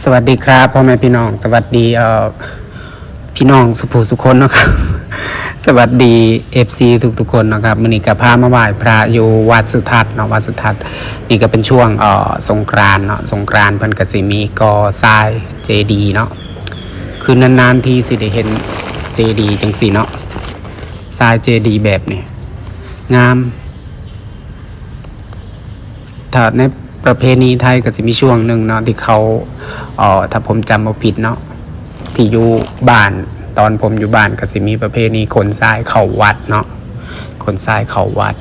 สวัสดีครับพ่อแม่พี่น้อง สวัสดีเอ่อพี่น้องสุภูสุคนนะครับ สวัสดีเอฟซีทุกทุกๆคนนะครับมือนี้กับพามาไหว้พระอยู่วัดสุทัศน์เนาะวัดสุทัศน์นี่ก็เป็นช่วงเอ่อสงกรานเนาะสงกรานเพิ่นกสิมีกอทรายเจดีเนาะคือนานๆที่สิได้เห็นเจดีจังสีเนาะทรายเจดีแบบนี้งามถ้าใน ประเพณีไทยก็สิมีช่วงหนึ่งเนาะที่เขาเอ่อถ้าผมจำบ่ผิดเนาะที่อยู่บ้าน ตอนผมอยู่บ้านก็สิมีประเพณีขนทรายเข้าวัดเนาะขนทรายเข้าวัด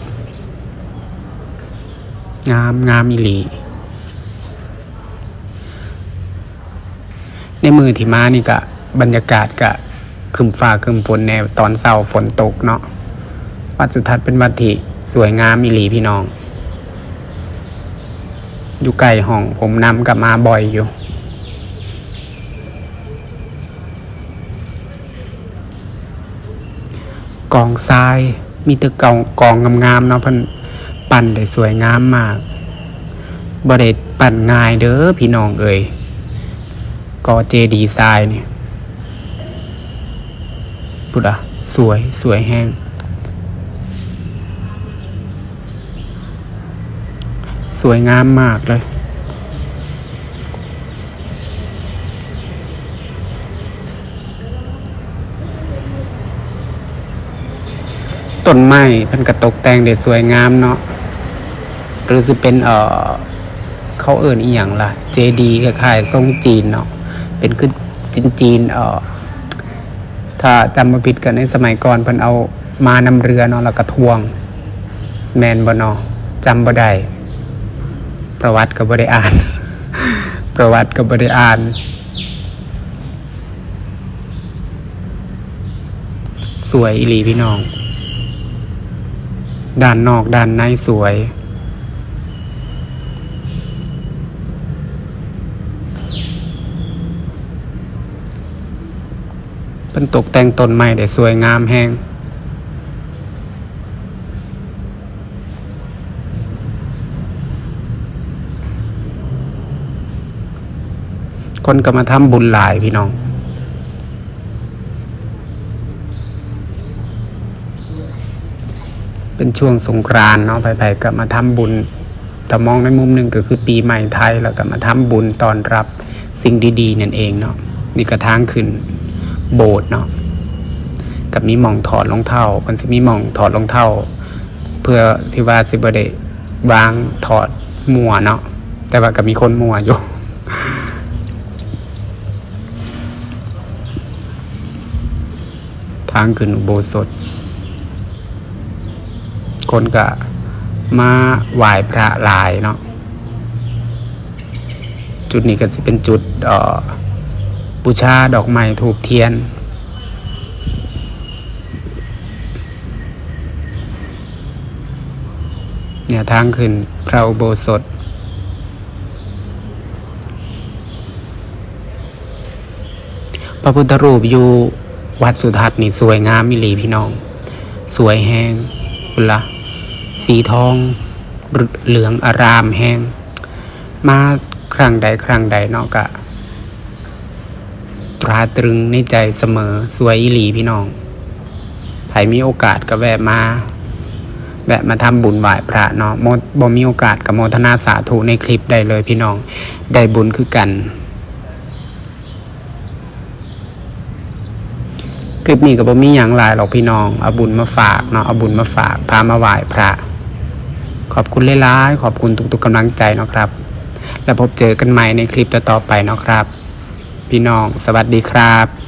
งามงามอีหลีในมือที่มานี่ก็บรรยากาศก็คึมฟ้าคึมฝนแนวตอนเช้าฝนตกเนาะวัดสุทัศน์เป็นวัดที่สวยงามอีหลีพี่น้อง อยู่ไกลห้องผมนำกลับมาบ่อยอยู่ กองทรายมีแต่กองกองงามๆเนาะพันปั่นได้สวยงามมากบ่ได้ปั่นง่ายเด้อพี่น้องเอ่ยกอเจดีทรายเนี่ยพุดอะสวยสวยแห้ง สวยงามมากเลย ต้นไม้เพันกระตกแต่งได้สวยงามเนาะหรือจะเป็นเอ่อเขาเอิ่นอีหยังล่ะ เจดีคล้ายๆทรงจีนเนาะเป็นคือจีนจีนเอ่อถ้าจำมาผิดกันในสมัยก่อนเพิ่นเอามานำเรือเนาะแล้วก็ทวง แมนบ่เนาะจำบ่ได้ ประวัติก็บ่ได้อ่าน ประวัติก็บ่ได้อ่าน สวยอีหลีพี่น้อง ด้านนอกด้านในสวย เป็นตกแต่งต้นไม้ได้สวยงามแห้ง คนก็มาทำบุญหลายพี่น้อง เป็นช่วงสงกรานเนาะไปๆก็มาทำบุญ แต่มองในมุมหนึ่งก็คือปีใหม่ไทยแล้วก็มาทำบุญตอนรับสิ่งดีๆ นั่นเองเนาะนี่กระทางขึ้นโบสถ์เนาะกับมีหม่องถอดรองเท้ามันสิมีหม่องถอดรองเท้าเพื่อที่ว่าสิบได้วางถอดมัวเนาะแต่ว่าก็มีคนมัวอยู่างขึ้นอุโบสถ คนก็มาไหว้พระหลายเนาะจุดนี้ก็จะเป็นจุดออบูชาดอกไม้ถูกเทียน เนี่ยทางขึ้นพระอุโบสถพระพุทธรูปอยู่ วัดสุทัศน์นี่สวยงามมิลีพี่น้อง สวยแห้งคุณละสีทองเหลืองอารามแห้ง มาครั้งใดครั้งใดเนาะกะ ตราตรึงในใจเสมอสวยอีหลีพี่น้องใครมีโอกาสก็แวะมา แวะมาทำบุญไหว้พระเนาะโมบ่มีโอกาสกับโมทนาสาธุในคลิปได้เลยพี่น้อง ได้บุญคือกัน คลิปนี้ก็บ่มีหยังหลายหรอกพี่น้องเอาบุญมาฝากเนาะเอาบุญมาฝากพามาไหว้พระ ขอบคุณหลายๆขอบคุณทุกๆกำลังใจเนาะครับ แล้วพบเจอกันใหม่ในคลิปต่อๆไปเนาะครับ พี่น้องสวัสดีครับ